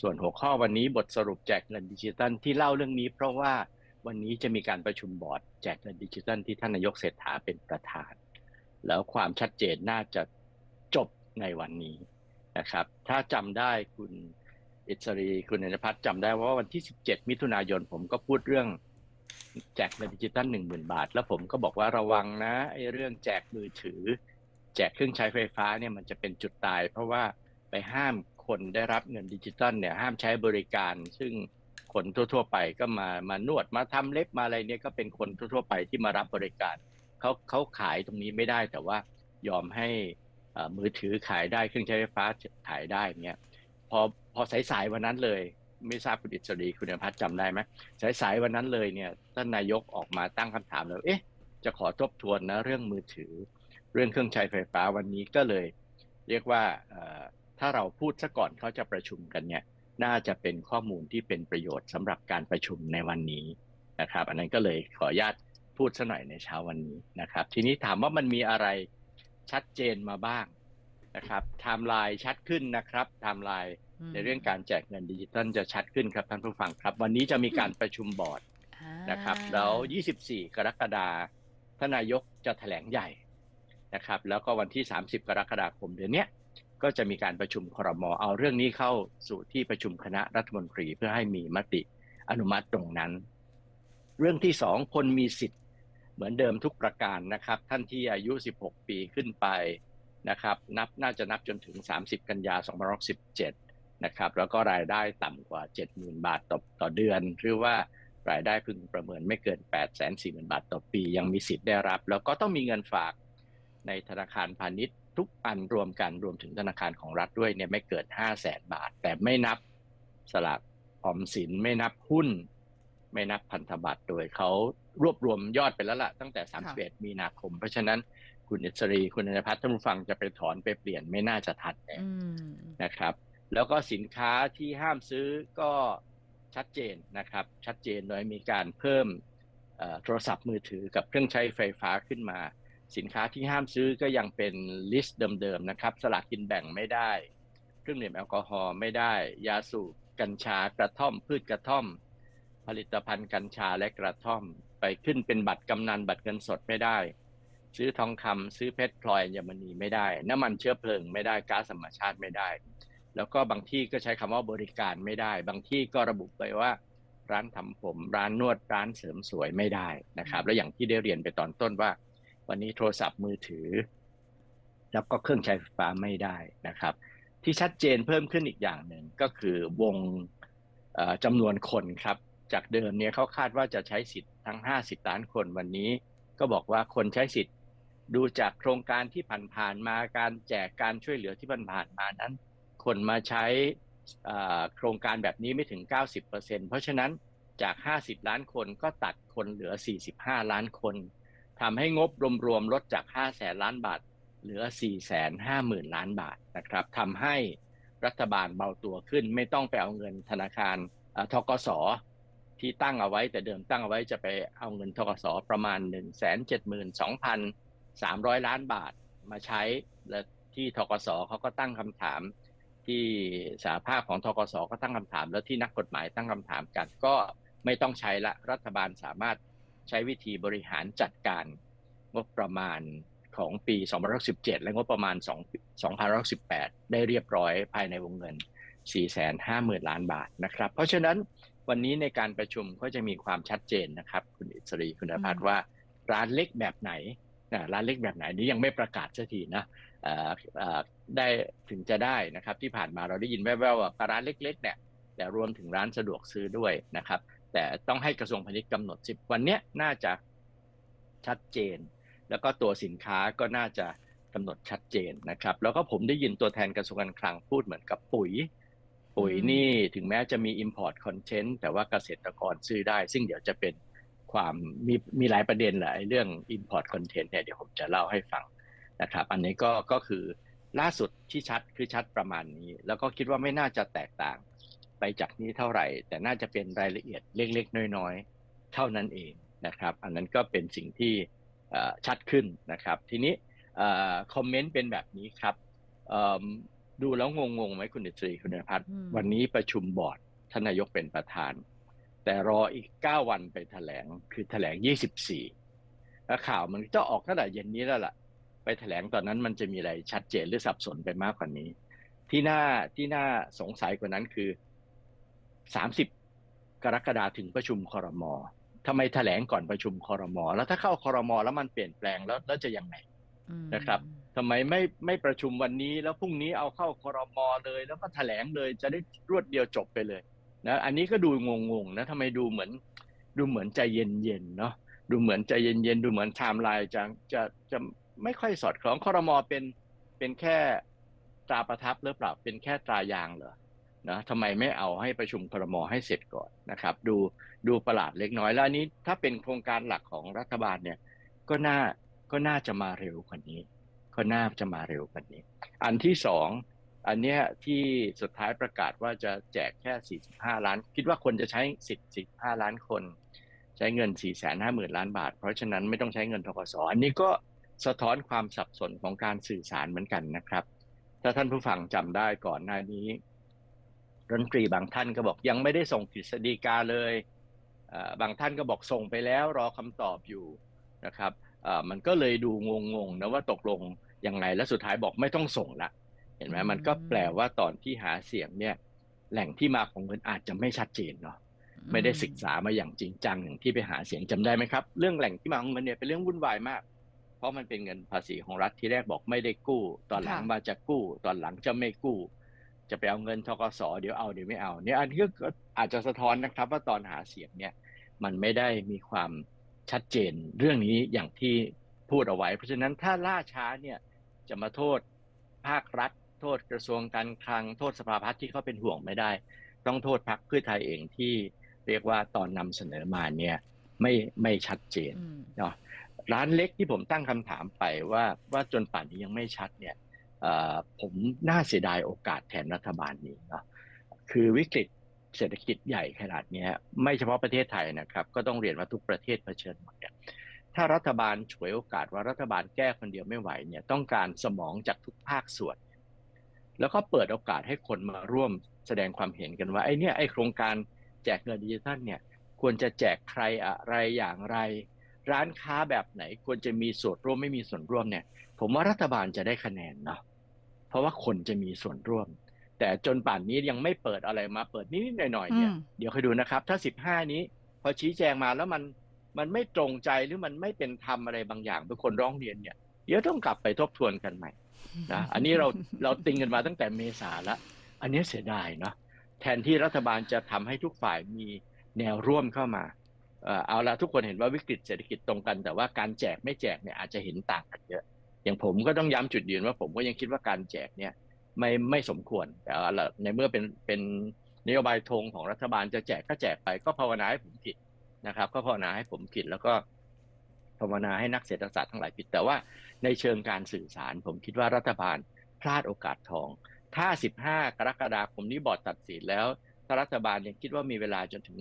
ส่วนหัวข้อวันนี้บทสรุปแจกเงินดิจิทัลที่เล่าเรื่องนี้ เพราะว่าวันนี้จะมีการประชุมบอร์ดแจกเงินดิจิทัลที่ท่านนายกเศรษฐาเป็นประธาน แล้วความชัดเจนน่าจะจบในวันนี้นะครับ ถ้าจำได้คุณอิสรีคุณอนิพัฒน์จำได้ว่าวันที่ 17 มิถุนายนผมก็พูดเรื่องแจกเงินดิจิตอลหนึ่งหมื่นบาท แล้วผมก็บอกว่าระวังนะไอ้เรื่องแจกมือถือ แจกเครื่องใช้ไฟฟ้าเนี่ยมันจะเป็นจุดตาย เพราะว่าไปห้าม คนได้รับเงินดิจิตอลเนี่ยห้ามใช้บริการ ซึ่งคนทั่ว ๆ ไปก็มามานวดมาทำเล็บมาอะไรเนี่ยก็เป็นคนทั่ว ๆ ไปที่มารับบริการเขาเขาขายตรงนี้ไม่ได้แต่ว่ายอมให้มือถือขายได้เครื่องใช้ไฟฟ้าขายได้เนี่ยพอพอสายๆวันนั้นเลย ไม่ทราบคุณอิสรีคุณพัฒน์จำได้ไหมสายๆวันนั้นเลยเนี่ยท่านนายกออกมาตั้งคำถามแล้วเอ๊ะจะขอทบทวนนะเรื่องมือถือ เรื่องเครื่องใช้ไฟฟ้าวันนี้ก็เลย เรียกว่า ถ้าเราพูดซะก่อนเขาจะประชุมกันเนี่ยน่าจะเป็นข้อมูลที่เป็นประโยชน์สำหรับการประชุมในวันนี้นะครับ อันนั้นก็เลยขออนุญาตพูดซะหน่อยในเช้าวันนี้นะครับ ทีนี้ถามว่ามันมีอะไรชัดเจนมาบ้างนะครับไทม์ไลน์ชัดขึ้นนะครับไทม์ไลน์ในเรื่องการแจกเงินดิจิทัลจะชัดขึ้นครับท่านผู้ฟังครับ วันนี้จะมีการประชุมบอร์ดนะครับแล้ว 24 กรกฎาคมท่านนายกจะแถลงใหญ่นะครับ แล้วก็วันที่ 30 กรกฎาคมเดือนนี้ ก็จะมีการประชุมครมเอาเรื่องนี้เข้าสู่ที่ประชุมคณะรัฐมนตรีเพื่อให้มีมติอนุมัติตรงนั้น เรื่องที่สองคนมีสิทธิ์เหมือนเดิมทุกประการนะครับ ท่านที่อายุ 16 ปีขึ้นไปนะครับนับน่าจะนับจนถึง 30 กันยา2517นะครับแล้วก็รายได้ต่ำกว่า 70,000 บาทต่อต่อเดือน หรือว่ารายได้พึงประเมินไม่เกิน 8 4 0 0 0 0 บาทต่อปี ยังมีสิทธิ์ได้รับ แล้วก็ต้องมีเงินฝากในธนาคารพาณิชย์ ทุกอันรวมกันรวมถึงธนาคารของรัฐด้วยเนี่ยไม่เกิน5 0 0แสนบาท แต่ไม่นับสลากออมสินไม่นับหุ้น ไม่นับพันธบัตรโดยเขารวบรวมยอดไปแล้วล่ะตั้งแต่ 31 มีนาคม เพราะฉะนั้นคุณอิสรีคุณนพัฒน์ท่านผู้ฟังจะไปถอนไปเปลี่ยนไม่น่าจะทันนะครับ แล้วก็สินค้าที่ห้ามซื้อก็ชัดเจนนะครับ ชัดเจนโดยมีการเพิ่มโทรศัพท์มือถือกับเครื่องใช้ไฟฟ้าขึ้นมา สินค้าที่ห้ามซื้อก็ยังเป็นลิสต์เดิมๆนะครับ สลากกินแบ่งไม่ได้ เครื่องดื่มแอลกอฮอล์ไม่ได้ ยาสูบกัญชากระท่อม พืชกระท่อม ผลิตภัณฑ์กัญชาและกระท่อม ไปขึ้นเป็นบัตรกำนันบัตรเงินสดไม่ได้ ซื้อทองคำซื้อเพชรพลอยยมณีไม่ได้ น้ำมันเชื้อเพลิงไม่ได้ก๊าซธรรมชาติไม่ได้ แล้วก็บางที่ก็ใช้คำว่าบริการไม่ได้ บางที่ก็ระบุไปว่าร้านทำผม ร้านนวดร้านเสริมสวยไม่ได้นะครับ แล้วอย่างที่ได้เรียนไปตอนต้นว่า วันนี้โทรศัพท์มือถือ แล้วก็เครื่องใช้ไฟฟ้าไม่ได้นะครับ ที่ชัดเจนเพิ่มขึ้นอีกอย่างหนึ่งก็คือวงจำนวนคนครับ จากเดิมเนี่ยเขาคาดว่าจะใช้สิทธิ์ทั้ง 50 ล้านคนวันนี้ ก็บอกว่าคนใช้สิทธิ์ดูจากโครงการที่ผ่านๆมาการแจกการช่วยเหลือที่ผ่านๆมานั้น คนมาใช้โครงการแบบนี้ไม่ถึง 90%เพราะฉะนั้นจาก 50 ล้านคนก็ตัดคนเหลือ 45 ล้านคน ทำให้งบรวมๆลดจาก 5 แสนล้านบาท เหลือ4 5 0 0 0 0ล้านบาทนะครับทำให้รัฐบาลเบาตัวขึ้น ไม่ต้องไปเอาเงินธนาคารทกสที่ตั้งเอาไว้แต่เดิมตั้งเอาไว้จะไปเอาเงินทกสประมาณ 1 7 2 0 0 0 300 ล้านบาทมาใช้และที่ทกศเขาก็ตั้งคำถาม ที่สาภาพของทกศก็ตั้งคำถาม แล้วที่นักกฎหมายตั้งคำถามกันก็ไม่ต้องใช้ละรัฐบาลสามารถ ใช้วิธีบริหารจัดการงบประมาณของปี2017 และงบประมาณ2018 ได้เรียบร้อยภายในวงเงิน 450,000 ล้านบาทนะครับ เพราะฉะนั้นวันนี้ในการประชุมก็จะมีความชัดเจนนะครับ คุณอิสรีคุณพัฒน์ว่าร้านเล็กแบบไหนร้านเล็กแบบไหนนี้ยังไม่ประกาศสักทีนะได้ถึงจะได้นะครับ ที่ผ่านมาเราได้ยินแว่วๆว่าร้านเล็กๆเนี่ยแต่รวมถึงร้านสะดวกซื้อด้วยนะครับ แต่ต้องให้กระทรวงพาณิชย์กำหนดสิบวันนี้น่าจะชัดเจน แล้วก็ตัวสินค้าก็น่าจะกำหนดชัดเจนนะครับ แล้วก็ผมได้ยินตัวแทนกระทรวงการคลังพูดเหมือนกับปุ๋ย ปุ๋ยนี่ถึงแม้จะมี Import Content แต่ว่าเกษตรกรซื้อได้ ซึ่งเดี๋ยวจะเป็นความมีมีหลายประเด็นแหละเรื่อง import content เนี่ยเดี๋ยวผมจะเล่าให้ฟังนะครับ อันนี้ก็ก็คือล่าสุดที่ชัดคือชัดประมาณนี้ แล้วก็คิดว่าไม่น่าจะแตกต่าง ไปจากนี้เท่าไหร่ แต่น่าจะเป็นรายละเอียดเล็กๆ น้อยๆ เท่านั้นเองนะครับ อันนั้นก็เป็นสิ่งที่ชัดขึ้นนะครับ ทีนี้คอมเมนต์เป็นแบบนี้ครับดูแล้วงงงๆไหมคุณอิตรีคุณนภัทรอืมวันนี้ประชุมบอร์ดท่านนายกเป็นประธาน แต่รออีกเก้าวันไปแถลงคือแถลงยี่สิบสี่แล้วข่าวมันจะออกตั้งแต่เย็นนี้แล้วล่ะ ไปแถลงตอนนั้นมันจะมีอะไรชัดเจนหรือสับสนไปมากกว่านี้ ที่น่าที่น่าสงสัยกว่านั้นคือ สามสิบกรกฎาถึงประชุมคอรมอทำไมแถลงก่อนประชุมคอรมอแล้วถ้าเข้าคอรมอแล้วมันเปลี่ยนแปลงแล้วแล้วจะยังไงอืมนะครับทำไมไม่ไม่ประชุมวันนี้แล้วพรุ่งนี้เอาเข้าคอรมอเลย แล้วก็แถลงเลยจะได้รวดเดียวจบไปเลยนะอันนี้ก็ดูงงๆนะทำไมดูเหมือน ดูเหมือนใจเย็นๆเนาะดูเหมือนใจเย็นๆดูเหมือนไทม์ไลน์จะจะจะไม่ค่อยสอดคล้องคอรมอเป็นเป็นแค่ตราประทับหรือเปล่าเป็นแค่ตรายางเหรอ นะทำไมไม่เอาให้ประชุมครมอให้เสร็จก่อนนะครับ ดูดูประหลาดเล็กน้อยแล้วอันนี้ถ้าเป็นโครงการหลักของรัฐบาลเนี่ยก็น่าก็น่าจะมาเร็วกว่านี้ ก็น่าจะมาเร็วกว่านี้ อันที่สองอันเนี้ยที่สุดท้ายประกาศว่าจะแจกแค่ 45 ล้าน คิดว่าคนจะใช้สิทธิ์45 ล้านคน ใช้เงิน 4 5 0 0 0 0 ล้านบาท เพราะฉะนั้นไม่ต้องใช้เงินทกสอันนี้ก็สะท้อนความสับสนของการสื่อสารเหมือนกันนะครับ ถ้าท่านผู้ฟังจำได้ก่อนหน้านี้ รัฐมนตรีบางท่านก็บอกยังไม่ได้ส่งกฤษฎีกาเลยเอ่อบางท่านก็บอกส่งไปแล้วรอคำตอบอยู่นะครับเอ่อมันก็เลยดูงงๆนะว่าตกลงยังไงแล้วสุดท้ายบอกไม่ต้องส่งละเห็นไหมอืมมันก็แปลว่าตอนที่หาเสียงเนี่ยแหล่งที่มาของเงินอาจจะไม่ชัดเจนเนาะไม่ได้ศึกษามาอย่างจริงจังอย่างที่ไปหาเสียงจำได้ไหมครับ เรื่องแหล่งที่มาของเงินเนี่ยเป็นเรื่องวุ่นวายมาก เพราะมันเป็นเงินภาษีของรัฐที่แรกบอกไม่ได้กู้ ตอนหลังค่ะมาจะกู้ ตอนหลังจะไม่กู้ จะไปเอาเงินทกสเดี๋ยวเอาเดี๋ยวไม่เอาเนี่ยอันนี้ก็อาจจะสะท้อนนะครับว่าตอนหาเสียงเนี่ยมันไม่ได้มีความชัดเจนเรื่องนี้อย่างที่พูดเอาไว้ เพราะฉะนั้นถ้าล่าช้าเนี่ยจะมาโทษภาครัฐ โทษกระทรวงการคลังโทษสภาพัฒน์ที่เขาเป็นห่วงไม่ได้ ต้องโทษพรรคเพื่อไทยเองที่เรียกว่าตอนนำเสนอมาเนี่ยไม่ไม่ชัดเจนอืมเนาะร้านเล็กที่ผมตั้งคำถามไปว่าว่าจนป่านนี้ยังไม่ชัดเนี่ยเอ่อ ผมน่าเสียดายโอกาสแทนรัฐบาลนี้นะคือวิกฤตเศรษฐกิจใหญ่ขนาดนี้ไม่เฉพาะประเทศไทยนะครับ ก็ต้องเรียนว่าทุกประเทศเผชิญหมดเนี่ยถ้ารัฐบาลฉวยโอกาสว่ารัฐบาลแก้คนเดียวไม่ไหวเนี่ยต้องการสมองจากทุกภาคส่วน แล้วก็เปิดโอกาสให้คนมาร่วมแสดงความเห็นกันว่าไอ้นี่ไอ้โครงการแจกเงินดิจิทัลเนี่ยควรจะแจกใครอะไรอย่างไร ร้านค้าแบบไหนควรจะมีส่วนร่วมไม่มีส่วนร่วมเนี่ย ผมว่ารัฐบาลจะได้คะแนนเนาะ ราะว่าคนจะมีส่วนร่วม แต่จนป่านนี้ยังไม่เปิดอะไรมาเปิดนิดๆหน่อยๆเนี่ยอืมเดี๋ยวคอยดูนะครับ ถ้า15นี้ พอชี้แจงมาแล้วมันมันไม่ตรงใจหรือมันไม่เป็นธรรมอะไรบางอย่างเป็นคนร้องเรียนเนี่ยเดี๋ยวต้องกลับไปทบทวนกันใหม่นะอันนี้เราเราติงกันมาตั้งแต่เมษาแล้วอันนี้เสียดายเนาะแทนที่รัฐบาลจะทำให้ทุกฝ่ายมีแนวร่วมเข้ามาเอ่อเอาละทุกคนเห็นว่าวิกฤตเศรษฐกิจตรงกัน แต่ว่าการแจกไม่แจกเนี่ยอาจจะเห็นต่างกันเยอะ อย่างผมก็ต้องย้ำจุดยืนว่าผมก็ยังคิดว่าการแจกเนี่ยไม่ไม่สมควรแต่ในเมื่อเป็นเป็นนโยบายธงของรัฐบาลจะแจกก็แจกไปก็ภาวนาให้ผมผิดนะครับ ก็ภาวนาให้ผมผิดแล้วก็ภาวนาให้นักเศรษฐศาสตร์ทั้งหลายผิด แต่ว่าในเชิงการสื่อสาร ผมคิดว่ารัฐบาลพลาดโอกาสทอง ถ้า 15 กรกฎาคมนี้บอร์ดตัดสินแล้วถ้ารัฐบาลยังคิดว่ามีเวลาจนถึง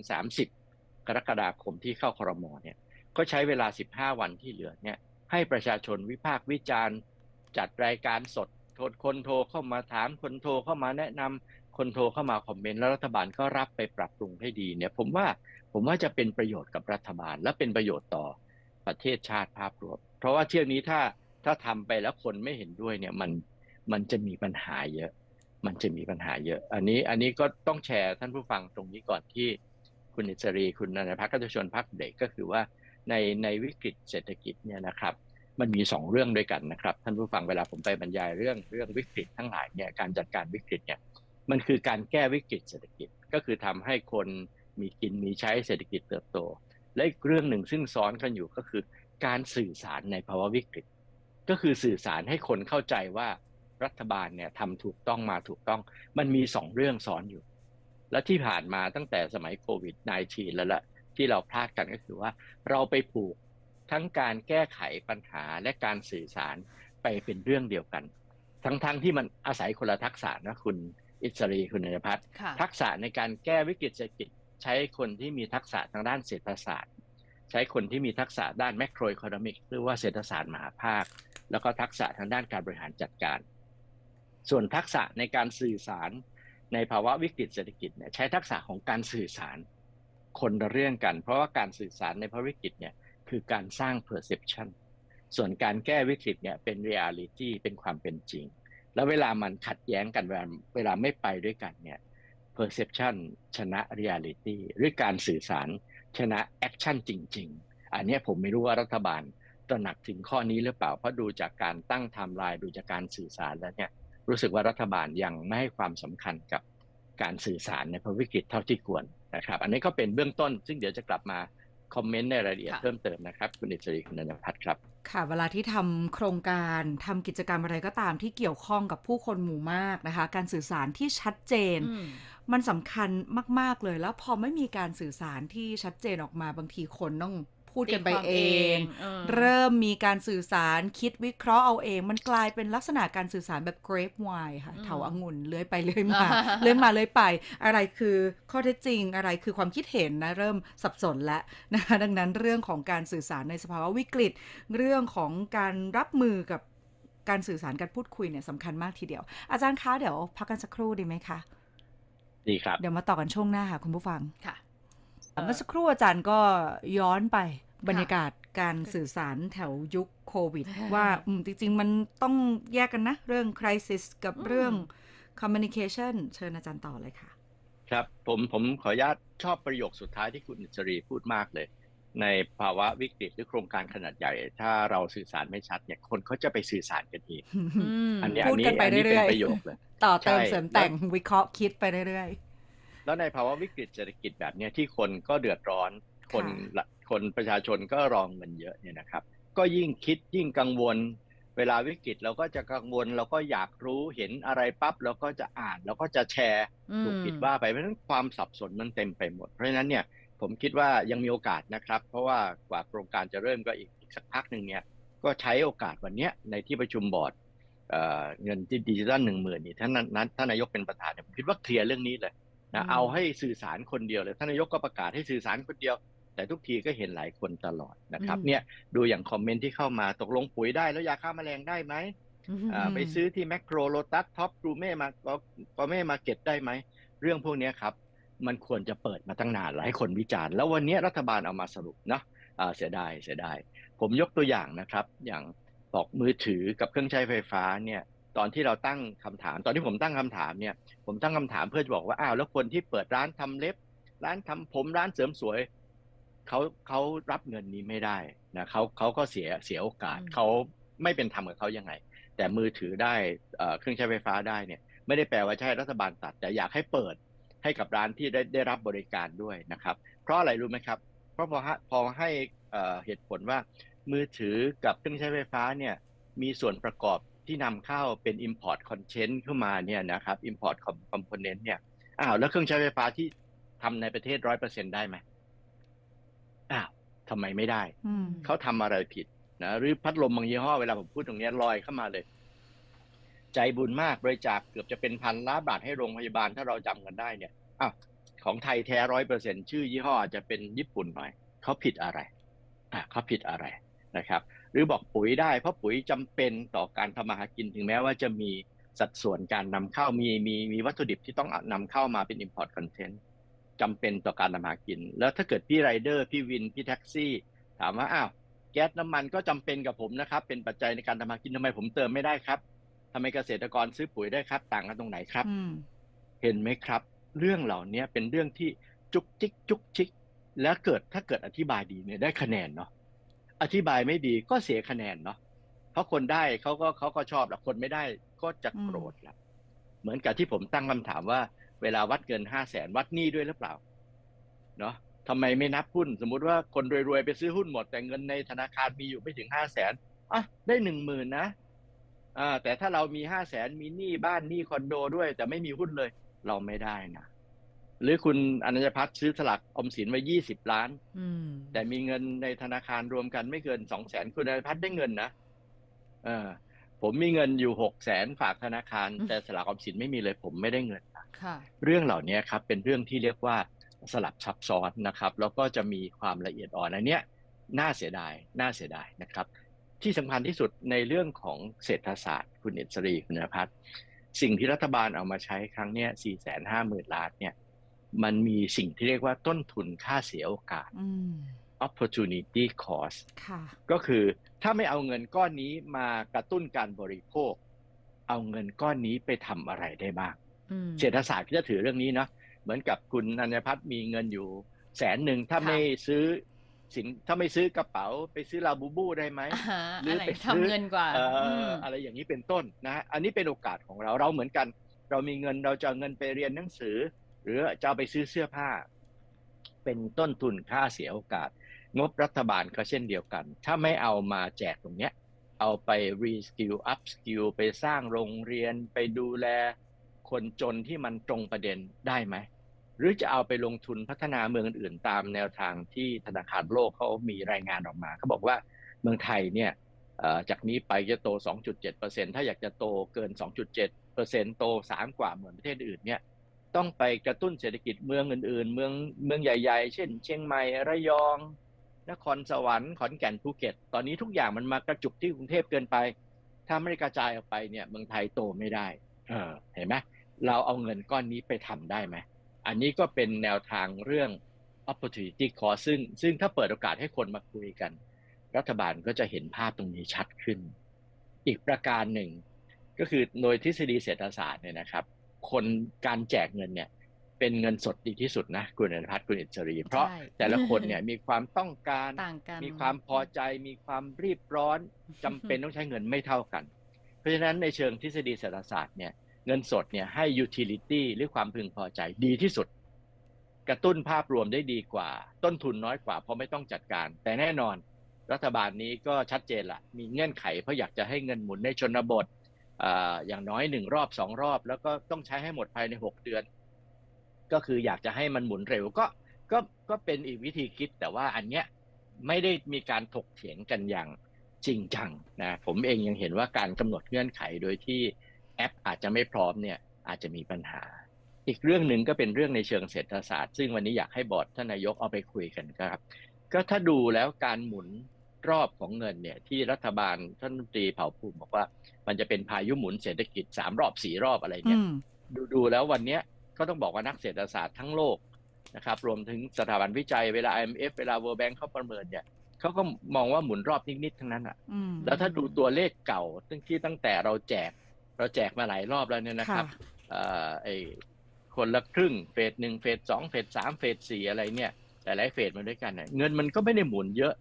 30 กรกฎาคมที่เข้าครมเนี่ยก็ใช้เวลา 15 วันที่เหลือเนี่ย ให้ประชาชนวิพากษ์วิจารณ์ จัดรายการสดโทรคนโทรเข้ามาถามคนโทรเข้ามาแนะนำคนโทรเข้ามาคอมเมนต์แล้วรัฐบาลก็รับไปปรับปรุงให้ดีเนี่ยผมว่าผมว่าจะเป็นประโยชน์กับรัฐบาล และเป็นประโยชน์ต่อประเทศชาติภาพรวม เพราะว่าเที่ยวนี้ถ้าถ้าทำไปแล้วคนไม่เห็นด้วยเนี่ยมันมันจะมีปัญหาเยอะ มันจะมีปัญหาเยอะ อันนี้อันนี้ก็ต้องแชร์ท่านผู้ฟังตรงนี้ก่อนที่คุณอิสรีคุณนันทพัฒน์ก็จะชวนพักเด็กก็คือว่า ในในวิกฤตเศรษฐกิจเนี่ยนะครับ มันมีสองเรื่องด้วยกันนะครับท่านผู้ฟังเวลาผมไปบรรยายเรื่องเรื่องวิกฤตทั้งหลายเนี่ยการจัดการวิกฤตเนี่ยมันคือการแก้วิกฤตเศรษฐกิจก็คือทำให้คนมีกินมีใช้เศรษฐกิจเติบโต และอีกเรื่องหนึ่งซึ่งซ้อนกันอยู่ก็คือ การสื่อสารในภาวะวิกฤต ก็คือสื่อสารให้คนเข้าใจว่ารัฐบาลเนี่ยทำถูกต้องมาถูกต้อง มันมีสองเรื่องซ้อนอยู่ และที่ผ่านมาตั้งแต่สมัยโควิด -19 แล้วละ ที่เราพลาดกันก็คือว่า เราไปผูกทั้งการแก้ไขปัญหาและการสื่อสารไปเป็นเรื่องเดียวกัน ทั้งๆทที่มันอาศัยคนละทักษะนะคุณอิสรีคุณนยพัฒน์ทักษะในการแก้วิกฤตเศรษฐกิจใช้คนที่มีทักษะทางด้านเศรษฐศาสตร์ ใช้คนที่มีทักษะด้านแม c โ o ร c o n o m i c หรือว่าเศรษฐศาสตร์มหาภาค แล้วก็ทักษะทางด้านการบริหารจัดการ ส่วนทักษะในการสื่อสารในภาวะวิกฤตเศรษฐกิจเนี่ยใช้ทักษะของการสื่อสาร คนละเรื่องกัน เพราะว่าการสื่อสารในภาวะวิกฤตเนี่ยคือการสร้าง perception ส่วนการแก้วิกฤตเนี่ยเป็น reality เป็นความเป็นจริง แล้วเวลามันขัดแย้งกันเวลาเวลาไม่ไปด้วยกันเนี่ย perception ชนะ reality หรือการสื่อสารชนะ action จริง ๆ อันนี้ผมไม่รู้ว่ารัฐบาลตระหนักถึงข้อนี้หรือเปล่า เพราะดูจากการตั้งไทม์ไลน์ดูจากการสื่อสารแล้วเนี่ยรู้สึกว่ารัฐบาลยังไม่ให้ความสำคัญกับ การสื่อสารในภาวะวิกฤตเท่าที่ควรนะครับ อันนี้ก็เป็นเบื้องต้น ซึ่งเดี๋ยวจะกลับมาคอมเมนต์ในรายละเอียดค่ะเพิ่มเติมนะครับ คุณอิสรีคุณนันทพัฒน์ครับค่ะเวลาที่ทำโครงการทำกิจกรรมอะไรก็ตามที่เกี่ยวข้องกับผู้คนหมู่มากนะคะ การสื่อสารที่ชัดเจนอืมมันสำคัญมาก ๆ เลยแล้วพอไม่มีการสื่อสารที่ชัดเจนออกมาบางทีคนต้อง พูดกันไปตีความเอเองงเออเริ่มมีการสื่อสารคิดวิเคราะห์เอาเอง มันกลายเป็นลักษณะการสื่อสารแบบ grape wine ค่ะอืมเถาองุ่นเลื้อยไปเลื้อยมาเลื้อยมาเลื้อยไป อะไรคือข้อเท็จจริงอะไรคือความคิดเห็นนะเริ่มสับสนแล้วนะคะดังนั้นเรื่องของการสื่อสารในสภาวะวิกฤต เรื่องของการรับมือกับการสื่อสารการพูดคุยเนี่ยสำคัญมากทีเดียว อาจารย์คะเดี๋ยวพักกันสักครู่ดีไหมคะ ดีครับ เดี๋ยวมาต่อกันช่วงหน้าค่ะคุณผู้ฟังค่ะ เมื่อสักครู่อาจารย์ก็ย้อนไปบรรยากาศการสื่อสารแถวยุคโควิดค่ะว่าอืมจริง ๆ มันต้องแยกกันนะ เรื่อง crisis กับอืมเรื่อง communication เชิญอาจารย์ต่อเลยค่ะ ครับผมผมขออนุญาตชอบประโยคสุดท้ายที่คุณอิสรีพูดมากเลย ในภาวะวิกฤตหรือโครงการขนาดใหญ่ ถ้าเราสื่อสารไม่ชัดเนี่ยคนเขาจะไปสื่อสารกันเองมอันนี้พูอันดนี้กันไปอันนี้เป็เรื่นอยๆประโยคเลยต่อเติมใช่เสริมแต่งวิเคราะห์คิดไปเรื่อย แล้วในภาวะวิกฤตเศรษฐกิจแบบเนี้ยที่คนก็เดือดร้อน คนละคนประชาชนก็รองเงินเยอะเนี่ยนะครับ ก็ยิ่งคิดยิ่งกังวล เวลาวิกฤตเราก็จะกังวล เราก็อยากรู้เห็นอะไรปั๊บเราก็จะอ่านเราก็จะแชร์อืมถูกผิดว่าไปเพราะฉะนั้นความสับสนมันเต็มไปหมด เพราะฉะนั้นเนี่ยผมคิดว่ายังมีโอกาสนะครับ เพราะว่ากว่าโครงการจะเริ่มก็อีกอีกสักพักหนึ่งเนี่ยก็ใช้โอกาสวันเนี้ยในที่ประชุมบอร์ดเอ่อเงินดิจิทัลหนึ่งหมื่นนี่ท่านนั้นท่านนายกเป็นประธานเนี่ยผมคิดว่าเคลียร์เรื่องนี้เลย นะอืมเอาให้สื่อสารคนเดียวเลยท่านนายกก็ประกาศให้สื่อสารคนเดียว แต่ทุกทีก็เห็นหลายคนตลอดนะครับอืมเนี่ยดูอย่างคอมเมนต์ที่เข้ามาตกลงปุ๋ยได้แล้วยาฆ่าแมลงได้ไหมอ่าไปซื้อที่แมคโครโลตัสท็อปกรูเม่มาก็เม่มาเก็ตได้ไหม เรื่องพวกเนี้ยครับ มันควรจะเปิดมาตั้งนานหลายคนวิจารณ์แล้ววันเนี้ยรัฐบาลเอามาสรุปเนาะอ่าเสียดายเสียดายผมยกตัวอย่างนะครับ อย่างบอกมือถือกับเครื่องใช้ไฟฟ้าเนี่ย ตอนที่เราตั้งคำถาม ตอนที่ผมตั้งคำถามเนี่ย ผมตั้งคำถามเพื่อจะบอกว่าอ้าวแล้วคนที่เปิดร้านทำเล็บ ร้านทำผมร้านเสริมสวยเขาเขารับเงินนี้ไม่ได้นะเขาเขาก็เสียเสียโอกาสอืมเขาไม่เป็นธรรมกับเขายังไง แต่มือถือได้เอ่อเครื่องใช้ไฟฟ้าได้เนี่ย ไม่ได้แปลว่าจะให้รัฐบาลตัด แต่อยากให้เปิดให้กับร้านที่ได้ได้รับบริการด้วยนะครับ เพราะอะไรรู้ไหมครับ เพราะพอฮะพอให้เอ่อเหตุผลว่ามือถือกับเครื่องใช้ไฟฟ้าเนี่ยมีส่วนประกอบ ที่นำเข้าเป็น import content เข้ามาเนี่ยนะครับ import component เนี่ยอ้าวแล้วเครื่องใช้ไฟฟ้าที่ทำในประเทศร้อยเปอร์เซ็นได้ไหมอ้าวทำไมไม่ได้ๆอืมเขาทำอะไรผิดนะหรือพัดลมบางยี่ห้อเวลาผมพูดตรงเนี้ยลอยเข้ามาเลย ใจบุญมากบริจาคเกือบจะเป็นพันล้านบาทให้โรงพยาบาลถ้าเราจำกันได้เนี่ยอ้าวของไทยแท้ร้อยเปอร์เซ็นชื่อยี่ห้ออาจจะเป็นญี่ปุ่นหน่อย เขาผิดอะไรอะเขาผิดอะไร นะครับ หรือบอกปุ๋ยได้เพราะปุ๋ยจำเป็นต่อการทำมาหากินถึงแม้ว่าจะมีสัดส่วนการนำเข้ามีมีมีวัตถุดิบที่ต้องนำเข้ามาเป็น import content จำเป็นต่อการทำมาหากิน แล้วถ้าเกิดพี่ไรเดอร์พี่วินพี่แท็กซี่ ถามว่าอ้าวแก๊สน้ำมันก็จำเป็นกับผมนะครับ เป็นปัจจัยในการทำมาหากินทำไมผมเติมไม่ได้ครับทำไมเกษตรกรซื้อปุ๋ยได้ครับ ต่างกันตรงไหนครับอืมเห็นไหมครับ เรื่องเหล่านี้เป็นเรื่องที่จุกจิกจุกจิก แล้วเกิดถ้าเกิดอธิบายดีเนี่ยได้คะแนนเนาะ อธิบายไม่ดีก็เสียคะแนนเนาะเพราะคนได้เขาก็เขาก็ชอบแหละคนไม่ได้ก็จะโกรธละเหมือนกับที่ผมตั้งคำถามว่า เวลาวัดเงินห้าแสนวัดหนี้ด้วยหรือเปล่าเนาะทำไมไม่นับหุ้น สมมุติว่าคนรวยๆไปซื้อหุ้นหมด แต่เงินในธนาคารมีอยู่ไม่ถึงห้าแสนอะได้หนึ่งหมื่นนะอ่าแต่ถ้าเรามีห้าแสนมีหนี้บ้านหนี้คอนโดด้วย แต่ไม่มีหุ้นเลย เราไม่ได้นะ หรือคุณอนัญญพัฒน์ซื้อสลักออมสินไว้ยี่สิบล้านอืมแต่มีเงินในธนาคารรวมกันไม่เกินสองแสนคุณอนัญญพัฒน์ได้เงินนะเออ ผมมีเงินอยู่หกแสนฝากธนาคาร แต่สลักออมสินไม่มีเลย ผมไม่ได้เงินนะค่ะเรื่องเหล่านี้ครับ เป็นเรื่องที่เรียกว่าสลับซับซ้อนนะครับ แล้วก็จะมีความละเอียดอ่อนอันเนี้ยน่าเสียดายน่าเสียดายนะครับ ที่สำคัญที่สุดในเรื่องของเศรษฐศาสตร์ คุณเอศรีคุณนภัทรสิ่งที่รัฐบาลเอามาใช้ครั้งเนี้สี่แสนห้าหมื่นล้านเนี่ย มันมีสิ่งที่เรียกว่าต้นทุนค่าเสียโอกาสอืม opportunity cost ค่ะก็คือถ้าไม่เอาเงินก้อนนี้มากระตุ้นการบริโภค เอาเงินก้อนนี้ไปทำอะไรได้บ้างอืมเศรษฐศาสตร์ก็จะถือเรื่องนี้เนาะเหมือนกับคุณนันยพัฒน์มีเงินอยู่แสนหนึ่งถ้าค่ะไม่ซื้อสินถ้าไม่ซื้อกระเป๋าไปซื้อลาบูบูได้ไหมอ่าหรืออะไรไปซื้อทำเงินกว่าเอ่ออมอะไรอย่างนี้เป็นต้นนะฮะอันนี้เป็นโอกาสของเราเราเหมือนกัน เรามีเงินเราจะเอาเงินไปเรียนหนังสือ หรือจะเอาไปซื้อเสื้อผ้า เป็นต้นทุนค่าเสียโอกาส งบรัฐบาลก็เช่นเดียวกัน ถ้าไม่เอามาแจกตรงเนี้ย เอาไป reskill up skill ไปสร้างโรงเรียนไปดูแลคนจนที่มันตรงประเด็นได้ไหม หรือจะเอาไปลงทุนพัฒนาเมืองอื่นตามแนวทางที่ธนาคารโลกเขามีรายงานออกมาเขาบอกว่าเมืองไทยเนี่ยจากนี้ไปจะโต 2.7%ถ้าอยากจะโตเกิน 2.7%โต 3 กว่าเหมือนประเทศอื่นเนี่ย ต้องไปกระตุ้นเศรษฐกิจเมืองอื่น ๆ เมืองเมืองใหญ่ ๆ เช่น เชียงใหม่ระยอง นครสวรรค์ขอนแก่นภูเก็ต ตอนนี้ทุกอย่างมันมากระจุกที่กรุงเทพเกินไป ถ้าไม่ได้กระจายออกไปเนี่ยเมืองไทยโตไม่ได้เออเห็นไหมเราเอาเงินก้อนนี้ไปทำได้ไหมอันนี้ก็เป็นแนวทางเรื่อง opportunity cost ซึ่งซึ่งถ้าเปิดโอกาสให้คนมาคุยกัน รัฐบาลก็จะเห็นภาพตรงนี้ชัดขึ้น อีกประการหนึ่ง ก็คือโดยทฤษฎีเศรษฐศาสตร์เนี่ยนะครับ คนการแจกเงินเนี่ย เป็นเงินสดดีที่สุดนะคุณอนุพัฒน์คุณอิสรีเพราะใช่แต่ละคนเนี่ยมีความต้องการต่างกันมีความพอใจ มีความรีบร้อนจำเป็นต้องใช้เงินไม่เท่ากัน เพราะฉะนั้นในเชิงทฤษฎีเศรษฐศาสตร์เนี่ยเงินสดเนี่ยให้ utility หรือความพึงพอใจดีที่สุด กระตุ้นภาพรวมได้ดีกว่า ต้นทุนน้อยกว่าเพราะไม่ต้องจัดการ แต่แน่นอนรัฐบาลนี้ก็ชัดเจนละมีเงื่อนไขเพราะอยากจะให้เงินหมุนในชนบท อย่างน้อยหนึ่งรอบสองรอบ แล้วก็ต้องใช้ให้หมดภายในหกเดือน ก็คืออยากจะให้มันหมุนเร็วก็ก็ก็เป็นอีกวิธีคิดแต่ว่าอันเนี้ยไม่ได้มีการถกเถียงกันอย่างจริงจังนะผมเองยังเห็นว่าการกำหนดเงื่อนไขโดยที่แอปอาจจะไม่พร้อมเนี่ยอาจจะมีปัญหา อีกเรื่องหนึ่งก็เป็นเรื่องในเชิงเศรษฐศาสตร์ ซึ่งวันนี้อยากให้บอร์ดท่านนายกเอาไปคุยกันครับ ก็ถ้าดูแล้วการหมุน รอบของเงินเนี่ยที่รัฐบาลท่านรัฐมนตรีเผ่าภูมิบอกว่า มันจะเป็นพายุหมุนเศรษฐกิจสามรอบสี่รอบอะไรอืเนี่ยมดูดูแล้ววันเนี้ยก็ต้องบอกว่านักเศรษฐศาสตร์ทั้งโลกนะครับรวมถึงสถาบันวิจัยเวลา IMF เวลา World Bank เขาประเมินเนี่ยเขาก็มองว่าหมุนรอบนิดๆทั้งนั้นอะอืมแล้วถ้าดูตัวเลขเก่าตั้งที่ตั้งแต่เราแจก เราแจกมาหลายรอบแล้วเนี่ยนะครับเอ่อไอคนละครึ่งเฟสหนึ่งเฟสสองเฟสสามเฟสสี่อะไรเนี่ยหลายๆเฟสมาด้วยกันเนี่ยเงินมันก็ไม่ได้หมุนเยอะ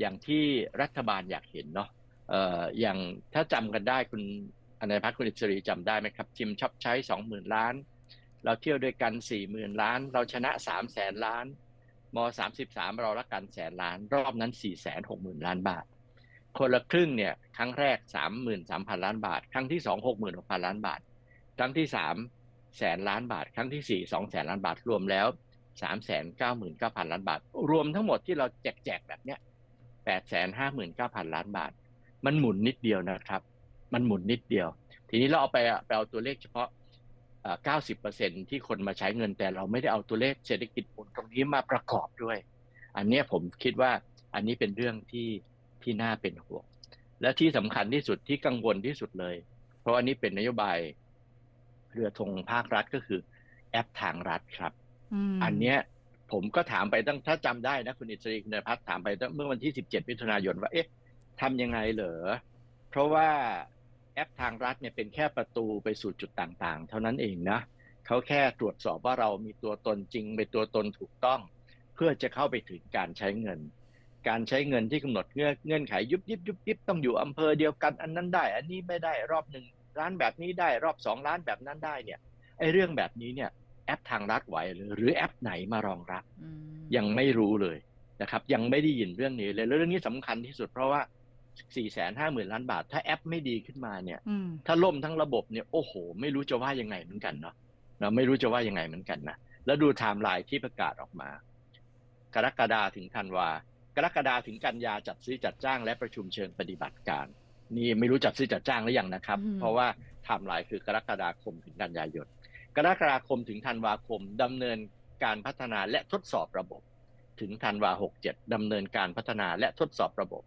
อย่างที่รัฐบาลอยากเห็นเนาะเอ่ออย่างถ้าจำกันได้คุณอนายพัฒน์คุณอิสรีจำได้ไหมครับจิมชอปใช้สองหมื่นล้าน เราเที่ยวด้วยกันสี่หมื่นล้าน เราชนะสามแสนล้านมสามสิบสามเรารักกันแสนล้าน รอบนั้นสี่แสนหกหมื่นล้านบาท คนละครึ่งเนี่ยครั้งแรกสามหมื่นสามพันล้านบาท ครั้งที่สองหกหมื่นหกพันล้านบาท ครั้งที่สามแสนล้านบาท ครั้งที่สี่สองแสนล้านบาทรวมแล้วสามแสนเก้าหมื่นเก้าพันล้านบาท รวมทั้งหมดที่เราแจกแจกแบบเนี้ย แปดแสนห้าหมื่นเก้าพันล้านบาท มันหมุนนิดเดียวนะครับ มันหมุนนิดเดียว ทีนี้เราเอาไปไปเอาตัวเลขเฉพาะเอ่อ90%ที่คนมาใช้เงินแต่เราไม่ได้เอาตัวเลขเศรษฐกิจหมุนตรงนี้มาประกอบด้วย อันเนี้ยผมคิดว่าอันนี้เป็นเรื่องที่ที่น่าเป็นห่วง และที่สำคัญที่สุดที่กังวลที่สุดเลย เพราะอันนี้เป็นนโยบายเรือธงภาครัฐก็คือแอปทางรัฐครับมอันเนี้ย ผมก็ถามไปตั้งถ้าจำได้นะคุณอิสรีคุณพัฒน์ถามไปตั้งเมื่อวันที่ 17มิถุนายนว่าเอ๊ะทำยังไงเหรอ เพราะว่าแอปทางรัฐเนี่ยเป็นแค่ประตูไปสู่จุดต่างๆ เท่านั้นเองนะเขาแค่ตรวจสอบว่าเรามีตัวตนจริงเป็นตัวตนถูกต้อง เพื่อจะเข้าไปถึงการใช้เงิน การใช้เงินที่กำหนดเงื่อนเงื่อนไขยุบยิบยุบยิบต้องอยู่อำเภอเดียวกันอันนั้นได้ อันนี้ไม่ได้รอบหนึ่งร้านแบบนี้ได้รอบสองร้านแบบนั้นได้เนี่ยไอ้เรื่องแบบนี้เนี่ย แอปทางรัฐไหวหรือหรือแอปไหนมารองรับอืมยังไม่รู้เลยนะครับ ยังไม่ได้ยินเรื่องนี้เลยแล้วเรื่องนี้สำคัญที่สุดเพราะว่า4 5 0 0 0 0ล้านบาท ถ้าแอปไม่ดีขึ้นมาเนี่ยอืมถ้าล่มทั้งระบบเนี่ยโอ้โห ไม่รู้จะว่ายังไงเหมือนกันเนาะเราไม่รู้จะว่ายังไงเหมือนกันนะแล้วดูไทม์ไลน์ที่ประกาศออกมา กรกฎาถึงธันวากรกฎาถึงกันยาจัดซื้อจัดจ้างและประชุมเชิงปฏิบัติการ นี่ไม่รู้จัดซื้อจัดจ้างหรือยังนะครับ เพราะว่าไทม์ไลน์คือกรกฎาคมถึงกันยายน กรกฎาคมถึงธันวาคมดำเนินการพัฒนาและทดสอบระบบ ถึงธันวา67ดดำเนินการพัฒนาและทดสอบระบบ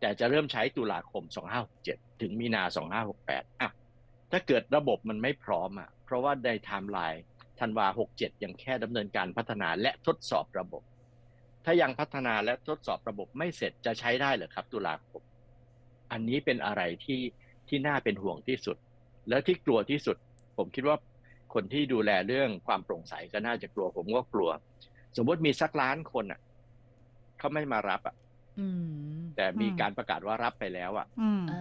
แต่จะเริ่มใช้ตุลาคม2567ถึงมีนา2568อะถ้าเกิดระบบมันไม่พร้อมอะเพราะว่าในไทม์ไลน์ธันวา67ยังแค่ดำเนินการพัฒนาและทดสอบระบบ ถ้ายังพัฒนาและทดสอบระบบไม่เสร็จจะใช้ได้หรือครับ ตุลาคม อันนี้เป็นอะไรที่ที่น่าเป็นห่วงที่สุด และที่กลัวที่สุด ผมคิดว่า คนที่ดูแลเรื่องความโปร่งใสก็น่าจะกลัว ผมก็กลัว สมมติมีสักล้านคนอะเขาไม่มารับอะอืมแต่มีการประกาศว่ารับไปแล้วอะอืมอ่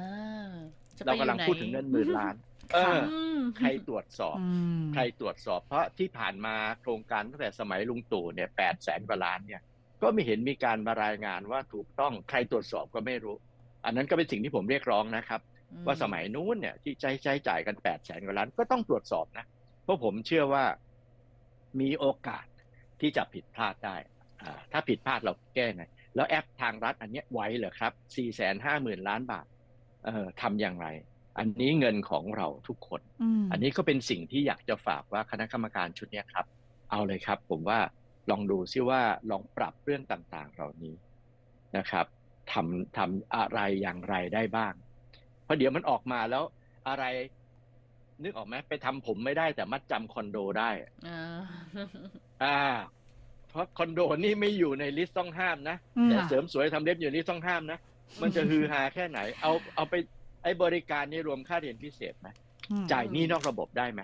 าจะไปเราอยู่กำลังไหนพูดถึงเงินหมื่นล้าน เอค่ะออืมใครตรวจสอบอืมใครตรวจสอบ เพราะที่ผ่านมาโครงการตั้งแต่สมัยลุงตู่เนี่ยแปดแสนกว่าล้านเนี่ย ก็ไม่เห็นมีการมารายงานว่าถูกต้องใครตรวจสอบก็ไม่รู้ อันนั้นก็เป็นสิ่งที่ผมเรียกร้องนะครับอืมว่าสมัยนู้นเนี่ยที่ใช้ใช้จ่ายกันแปดแสนกว่าล้านก็ต้องตรวจสอบนะ เพราะผมเชื่อว่ามีโอกาสที่จะผิดพลาดได้อ่าถ้าผิดพลาดเราแก้ไง แล้วแอปทางรัฐอันเนี้ยไหวเหรอครับสี่แสนห้าหมื่นล้านบาทเอ่อทำอย่างไร อันนี้เงินของเราทุกคนมอันนี้ก็เป็นสิ่งที่อยากจะฝากว่าคณะกรรมการชุดเนี้ยครับ เอาเลยครับ ผมว่าลองดูซิว่าลองปรับเรื่องต่างๆ เหล่านี้นะครับทำทำอะไรอย่างไรได้บ้าง เพราะเดี๋ยวมันออกมาแล้วอะไร นึกออกไหมไปทำผมไม่ได้แต่มัดจำคอนโดได้อ่าอ่า เพราะคอนโดนี่ไม่อยู่ในลิสต์ต้องห้ามนะอืมแต่เสริมสวยทำเล็บอยู่ในลิสต์ต้องห้ามนะมันจะฮือฮาแค่ไหน เอาเอาไปไอ้บริการนี่รวมค่าเรียนพิเศษไหมอืมจ่ายหนี้นอกระบบได้ไหม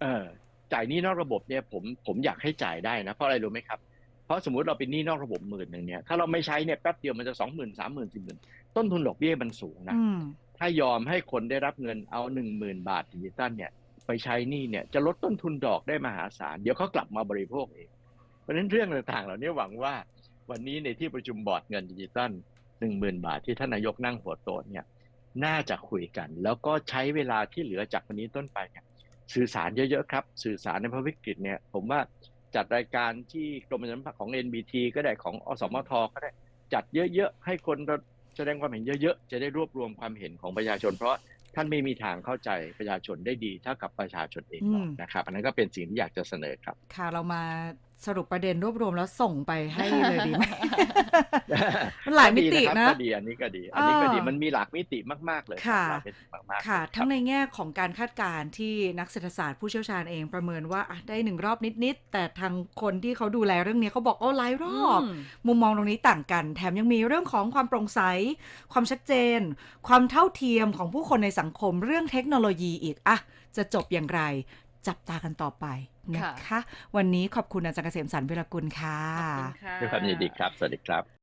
เออ จ่ายหนี้นอกระบบเนี่ยผมผมอยากให้จ่ายได้นะเพราะอะไรรู้ไหมครับเพราะสมมติเราเป็นหนี้นอกระบบหมื่นหนึ่งเนี่ยถ้าเราไม่ใช้เนี่ยแป๊บเดียวมันจะสองหมื่นสามหมื่นสี่หมื่นต้นทุนดอกเบี้ยมันสูงนะอืม ถ้ายอมให้คนได้รับเงินเอาหนึ่งหมื่นบาทดิจิตัลเนี่ยไปใช้หนี้เนี่ยจะลดต้นทุนดอกได้มหาศาลเดี๋ยวเขากลับมาบริโภคเอง เพราะฉะนั้นเรื่องต่างๆ เหล่านี้หวังว่าวันนี้ในที่ประชุมบอร์ดเงินดิจิตัลหนึ่งหมื่นบาทที่ท่านนายกนั่งหัวโต๊ะเนี่ยน่าจะคุยกัน แล้วก็ใช้เวลาที่เหลือจากวันนี้ต้นไปเนี่ยสื่อสารเยอะๆครับ สื่อสารในภาวิกฤตเนี่ย ผมว่าจัดรายการที่กรมประชาสัมพันธ์ของ NBT ก็ได้ของอสมทก็ได้จัดเยอะๆให้คน ดงความเห็นเยอะๆ จะได้รวบรวมความเห็นของประชาชน เพราะท่านไม่มีทางเข้าใจประชาชนได้ดีเท่ากับประชาชนเองหรอกอืมนะครับ อันนั้นก็เป็นสิ่งที่อยากจะเสนอครับ ค่ะเรามา สรุปประเด็นรวบรวมแล้วส่งไปให้เลยดีไหมมันหลายมิติก็ดีนะครับก็ดีอันนี้ก็ดี อันนี้ก็ดีอ่ามัมันมีหลากมิติมากๆเลยค่ะหลากมิติมากๆค่ะเลยทั้งในแง่ของการคาดการณ์ที่นักเศรษฐศาสตร์ผู้เชี่ยวชาญเองประเมินว่าอะได้หนึ่งรอบนิดๆแต่ทางคนที่เขาดูแลเรื่องนี้เขาบอกโอ้หลายรอบอืมมุมมองตรงนี้ต่างกัน แถมยังมีเรื่องของความโปร่งใส ความชัดเจน ความเท่าเทียมของผู้คนในสังคมเรื่องเทคโนโลยีอีกอะจะจบอย่างไร จับตากันต่อไป นะคะ วันนี้ขอบคุณอาจารย์เกษมสันต์วิรกุลค่ะขอบคุณค่ะด้วยความยินดีครับ สวัสดีครับ